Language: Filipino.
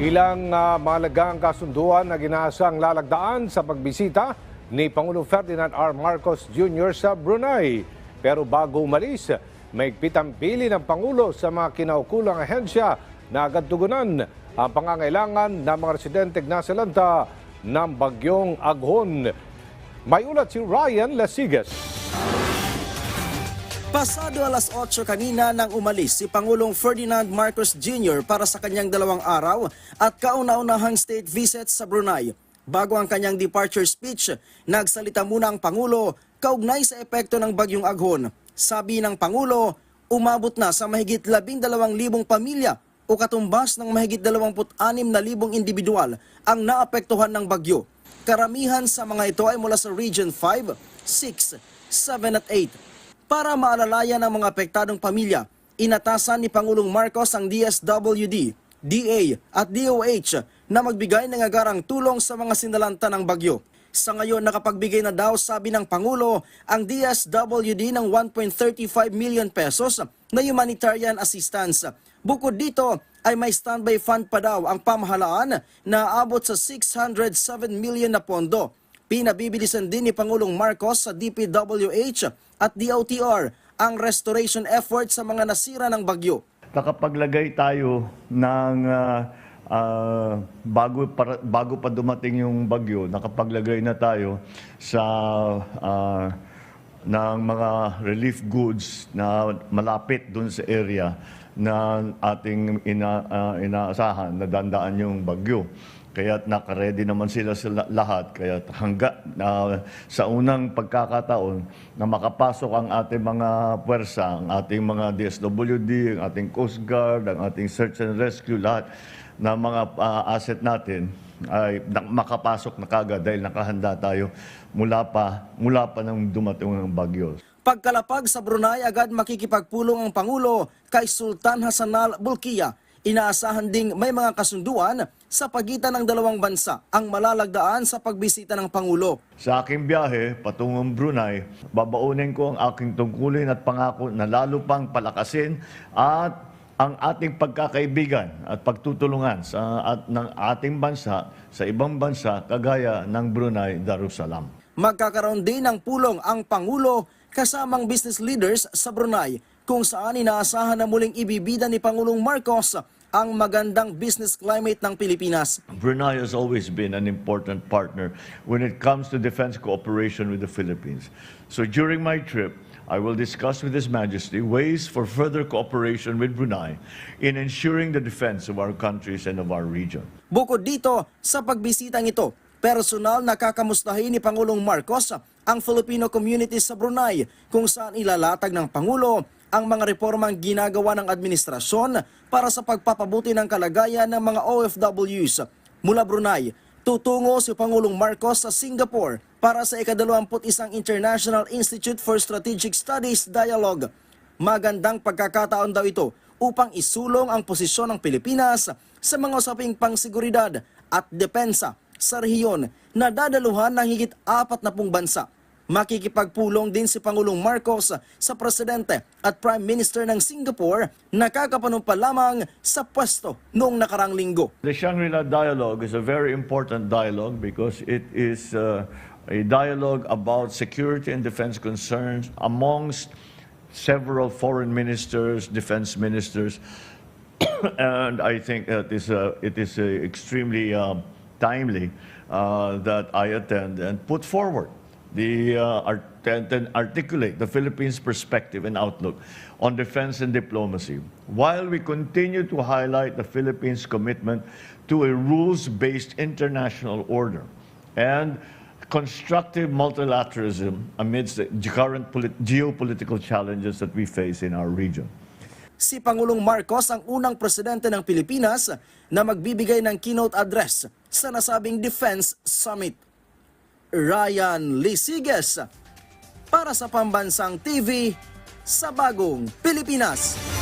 Ilang uh, malagang kasunduan na ginasang lalagdaan sa pagbisita ni Pangulong Ferdinand R. Marcos Jr. sa Brunei. Pero bago umalis, may pitang pili ng Pangulo sa mga kinaukulang ahensya na agad tugunan ang pangangailangan ng mga residente na salanta ng bagyong Aghon. May ulat si Ryan Lasigas. Pasado alas 8 kanina nang umalis si Pangulong Ferdinand Marcos Jr. para sa kanyang dalawang araw at kauna-unahang state visit sa Brunei. Bago ang kanyang departure speech, nagsalita muna ang Pangulo kaugnay sa epekto ng bagyong Aghon. Sabi ng Pangulo, umabot na sa mahigit 12,000 pamilya o katumbas ng mahigit 26,000 individual ang naapektuhan ng bagyo. Karamihan sa mga ito ay mula sa Region 5, 6, 7 at 8. Para maalalayan ang mga apektadong pamilya, inatasan ni Pangulong Marcos ang DSWD, DA at DOH na magbigay ng agarang tulong sa mga sinalanta ng bagyo. Sa ngayon, nakapagbigay na daw, sabi ng Pangulo, ang DSWD ng 1.35 million pesos na humanitarian assistance. Bukod dito, ay may standby fund pa daw ang pamahalaan na abot sa 607 million na pondo Pinabibilisan din ni Pangulong Marcos sa DPWH at DOTR ang restoration effort sa mga nasira ng bagyo. nakapaglagay tayo ng ah, ah, bago para, bago pa dumating yung bagyo, nakapaglagay na tayo sa ah, ng mga relief goods na malapit dun sa area na ating ina, ah, inaasahan na dandaan yung bagyo. Kaya nakaredy naman sila sa la- lahat. Kaya hangga na sa unang pagkakataon na makapasok ang ating mga puwersa, ang ating mga DSWD, ang ating Coast Guard, ang ating Search and Rescue, lahat na mga ah, asset natin ay makapasok na kagad dahil nakahanda tayo mula pa mula pa nang dumating ang bagyo. Pagkalapag sa Brunei, agad makikipagpulong ang Pangulo kay Sultan Hassanal Bolkiah. Inaasahan ding may mga kasunduan sa pagitan ng dalawang bansa ang malalagdaan sa pagbisita ng Pangulo. Sa aking biyahe patungong Brunei, babaunin ko ang aking tungkulin at pangako na lalo pang palakasin at ang ating pagkakaibigan at pagtutulungan sa at ng ating bansa sa ibang bansa kagaya ng Brunei Darussalam. Magkakaroon din ng pulong ang Pangulo kasamang business leaders sa Brunei kung saan inaasahan na muling ibibida ni Pangulong Marcos ang magandang business climate ng Pilipinas. Brunei has always been an important partner when it comes to defense cooperation with the Philippines. So during my trip, I will discuss with His Majesty ways for further cooperation with Brunei in ensuring the defense of our countries and of our region. Bukod dito, sa pagbisitang ito, personal na kakamustahin ni Pangulong Marcos ang Filipino community sa Brunei kung saan ilalatag ng Pangulo ang mga reformang ginagawa ng administrasyon para sa pagpapabuti ng kalagayan ng mga OFWs. Mula Brunei, tutungo si Pangulong Marcos sa Singapore para sa ikadalawamput isang International Institute for Strategic Studies Dialogue. Magandang pagkakataon daw ito upang isulong ang posisyon ng Pilipinas sa mga usaping pangseguridad at depensa sa rehiyon na dadaluhan ng higit apat na pung bansa. Makikipagpulong din si Pangulong Marcos sa Presidente at Prime Minister ng Singapore na kakapanumpa lamang sa pwesto noong nakarang linggo. The Shangri-La Dialogue is a very important dialogue because it is uh, a dialogue about security and defense concerns amongst several foreign ministers, defense ministers, and I think that is, uh, it is uh, extremely uh, timely uh, that I attend and put forward the uh, art- and articulate the Philippines' perspective and outlook on defense and diplomacy, while we continue to highlight the Philippines' commitment to a rules-based international order and constructive multilateralism amidst the current polit- geopolitical challenges that we face in our region. Si Pangulong Marcos ang unang presidente ng Pilipinas na magbibigay ng keynote address sa nasabing Defense Summit. Ryan Lisiges para sa Pambansang TV sa Bagong Pilipinas.